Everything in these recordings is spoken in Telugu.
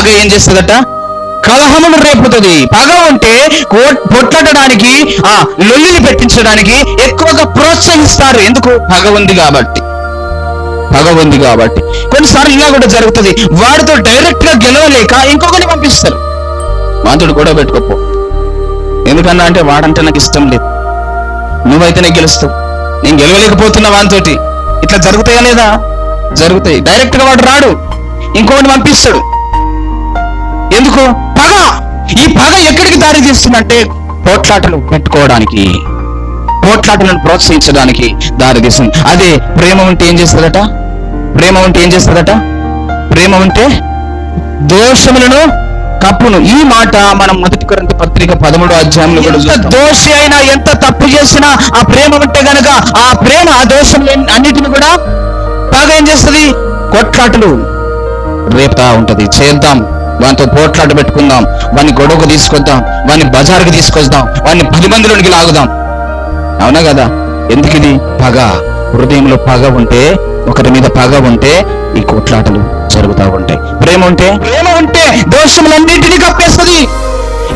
పగ ఏం చేస్తుందట? కలహమును రేపుతుంది. పగ ఉంటే కో- ఆ లొల్లిని పెట్టించడానికి ఎక్కువగా ప్రోత్సహిస్తారు. ఎందుకు? పగ ఉంది కాబట్టి. పగ ఉంది కాబట్టి. కొన్నిసార్లు ఇలా కూడా జరుగుతుంది. వాడితో డైరెక్ట్గా గెలవలేక ఇంకొకరిని పంపిస్తారు. వాంతుడు గొడవ పెట్టుకోపో. ఎందుకన్నా అంటే వాడంటే నాకు ఇష్టం లేదు. నువ్వైతేనే గెలుస్తావు. నేను గెలవలేకపోతున్నా వానితోటి. ఇట్లా జరుగుతాయా లేదా? జరుగుతాయి. డైరెక్ట్గా వాడు రాడు. ఇంకొకటి పంపిస్తాడు. ఎందుకు? పగ! ఈ పగ ఎక్కడికి దారి తీస్తుందంటే పోట్లాటలు పెట్టుకోవడానికి పోట్లాటలను ప్రోత్సహించడానికి దారి తీస్తుంది. అదే ప్రేమ ఉంటే ఏం చేస్తుందట? ప్రేమ ఉంటే ఏం చేస్తుందట? ప్రేమ ఉంటే దోషములను కప్పును. ఈ మాట మనం మొదటి కొరింథీ పత్రిక పదమూడు అధ్యాయంలో కూడా దోషి అయినా ఎంత తప్పు చేసినా ఆ ప్రేమ ఉంటే గనక ఆ ప్రేమ ఆ దోషములు అన్నిటిని కూడా బాగా ఏం చేస్తుంది? కొట్లాటలు రేపుతా ఉంటది. చేద్దాం. వానితో పోట్లాట పెట్టుకుందాం. వాని గొడవకు తీసుకొద్దాం. వాని బజార్కి తీసుకొద్దాం. వాని పది మందిలోనికి లాగుదాం. అవునా కదా? ఎందుకు ఇది పగ. హృదయంలో పగ ఉంటే ఒకరి మీద పగ ఉంటే ఈ కొట్లాటలు జరుగుతూ ఉంటాయి. ప్రేమ ఉంటే? ప్రేమ ఉంటే దోషములన్నింటినీ కప్పేస్తుంది.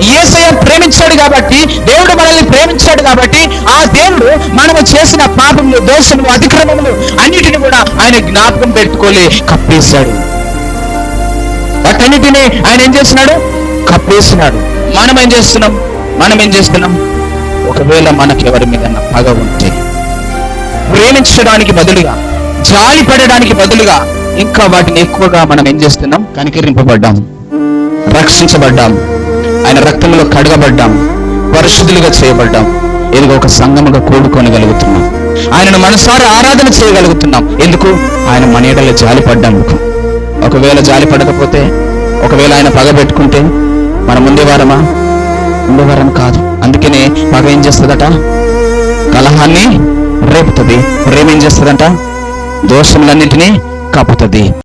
ఏసయ ప్రేమించాడు కాబట్టి దేవుడు మనల్ని ప్రేమించాడు కాబట్టి ఆ దేవుడు మనము చేసిన పాపములు దోషములు అతిక్రమములు అన్నిటిని కూడా ఆయన జ్ఞాపకం పెట్టుకోలే కప్పేశాడు. వాటన్నిటిని ఆయన ఏం చేస్తున్నాడు? కప్పేసినాడు మనం ఏం చేస్తున్నాం? మనం ఏం చేస్తున్నాం? ఒకవేళ మనకి ఎవరి మీద పగ ఉంటే ప్రేమించడానికి బదులుగా జాలి పడడానికి బదులుగా ఇంకా వాటిని ఎక్కువగా మనం ఏం చేస్తున్నాం? కనికరింపబడ్డాం. రక్షించబడ్డాం. ఆయన రక్తంలో కడగబడ్డాం. పరిశుద్ధులుగా చేయబడ్డాం. ఏదో ఒక సంగముగా కూడుకోనగలుగుతున్నాం. ఆయనను మనసారా ఆరాధన చేయగలుగుతున్నాం. ఎందుకు? ఆయన మన ఎడల జాలి పడ్డాందుకు ఒకవేళ జాలి పడకపోతే ఒకవేళ ఆయన పగ పెట్టుకుంటే మనం ఉండేవారమా ఉండేవారం కాదు. అందుకనే పగ ఏం చేస్తుందట? కలహాన్ని రేపుతుంది. ప్రేమ ఏం చేస్తుందంట? దోషములన్నింటినీ కప్పుతుంది